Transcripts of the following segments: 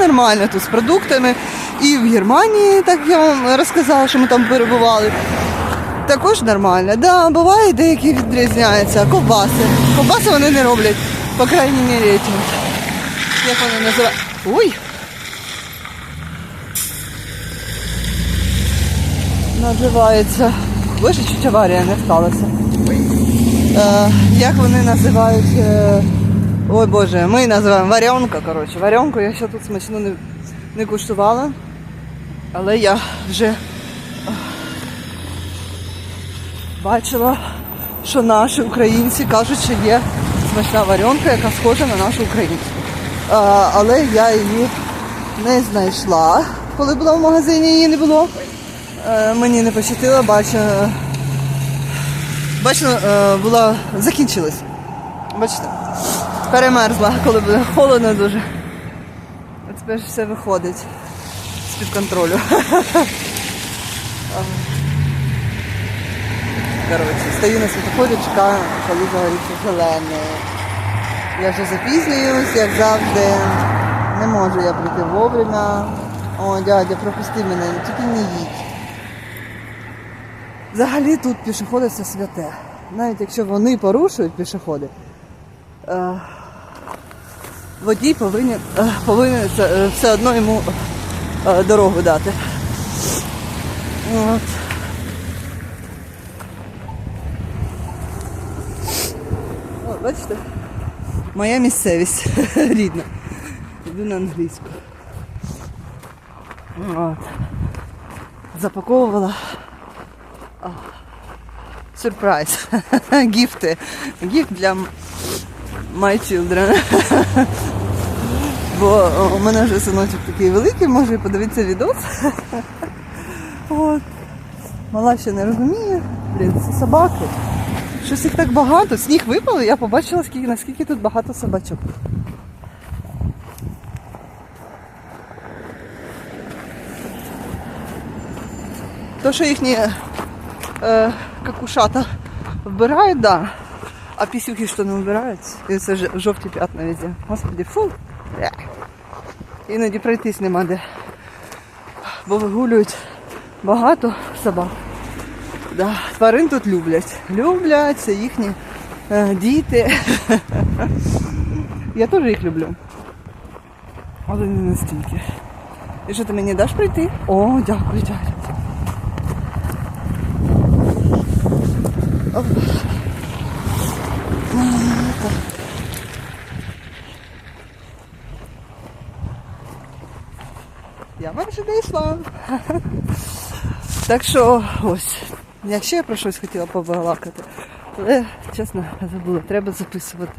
нормально тут з продуктами. І в Германії, так я вам розказала, що ми там перебували. Також нормально. Да, буває деякі відрізняються. Ковбаси. Ковбаси вони не роблять, по крайній мірі. Як вони називають? Ой! Називається. Боже, чуть аварія не сталася. Е, як вони називають. Е, ой Боже, ми називаємо варіонка, коротше. Варіонку я ще тут смачно не, не куштувала. Але я вже бачила, що наші українці кажуть, що є смачна варіонка, яка схожа на нашу українську. Е, але я її не знайшла. Коли була в магазині, її не було. Е, мені не пощастило, бачу, бачу, е, була закінчилась. Бачите, перемерзла, коли буде холодно дуже. А тепер все виходить з-під контролю. Коротше, стою на світофорі, чекаю, коли загоріться зелене. Я вже запізнююсь, як завжди. Не можу я прийти вовремя. О, дядя, пропусти мене, тільки не їдь. Взагалі тут пішоходи це святе. Навіть якщо вони порушують пішоходи, е, водій повинен, е, повинен е, все одно йому е, дорогу дати. От. О, бачите? Моя місцевість рідна. Йду на англійську. От. Запаковувала а, сюрприз. Гіфти. Гіфт для my children. Бо у мене вже синочок такий великий, може і подивитися відос. От. Мала ще не розуміє. Блін, це собаки. Щось їх так багато. Сніг випав, я побачила, скільки, наскільки тут багато собачок. То, що їхні е, какушата вбирають, да. А пісюхи що не вбирають. І це жовті п'ятна везде. Господи, фу. Іноді пройтись нема де. Бо вигулюють багато собак. Да. Тварин тут люблять. Люблять, це їхні е, діти. Я теж їх люблю. Але не настільки. І що ти мені даш прийти? О, дякую, дякую. Я майже дійшла. Так що ось, я про щось хотіла побалакати, але чесно забула, треба записувати.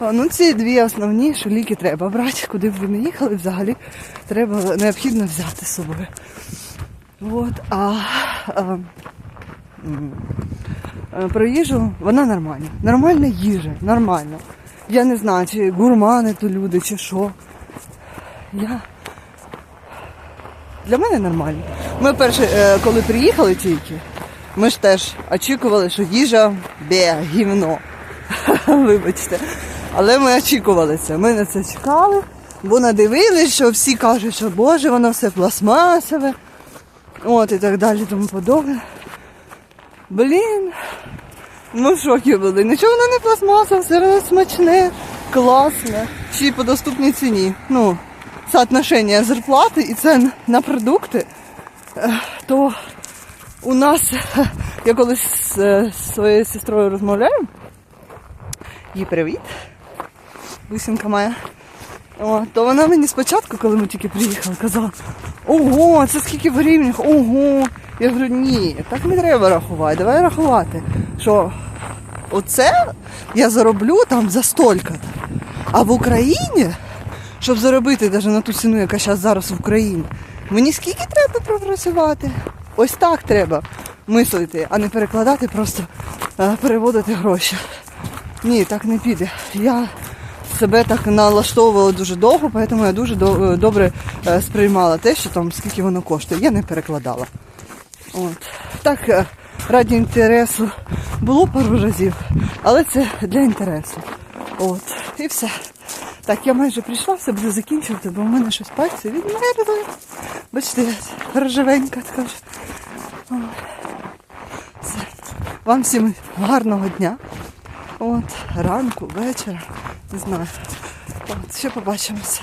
Ну ці дві основні, що ліки треба брати, куди б ви не їхали, взагалі треба необхідно взяти з собою. От, а, а е, про їжу вона нормальна. Нормальна їжа, нормально. Я не знаю, чи гурмани то люди, чи що. Я для мене нормально. Ми перше, е, коли приїхали тільки, ми ж теж очікували, що їжа бе, гівно. Вибачте. Але ми очікували це. Ми на це чекали, бо надивились, що всі кажуть, що Боже, воно все пластмасове. От і так далі, тому подобне. Блін. Ми в шокі були. Нічого воно не пластмасове, все одно смачне, класне. Ще й по доступній ціні. Ну, соотношення зарплати і цен на продукти, е, то у нас, я колись з, з своєю сестрою розмовляю. Їй привіт. Бусинка моя. О, то вона мені спочатку, коли ми тільки приїхали, казала, ого, це скільки в гривнях, ого. Я говорю, ні, так не треба рахувати, давай рахувати, що оце я зароблю там за столько. А в Україні, щоб заробити навіть на ту ціну, яка зараз зараз в Україні, мені скільки треба пропрацювати? Ось так треба мислити, а не перекладати, просто е, переводити гроші. Ні, так не піде. Я себе так налаштовувала дуже довго, тому я дуже добре е, сприймала те, що там скільки воно коштує. Я не перекладала. От. Так, е, раді інтересу було пару разів, але це для інтересу. От. І все. Так, я майже прийшла, все буду закінчувати, бо в мене щось пальці відмерли. Бачите, рожевенька така. вже. Все. Вам всім гарного дня. От, ранку, вечора. Не знаю. От, ще побачимося.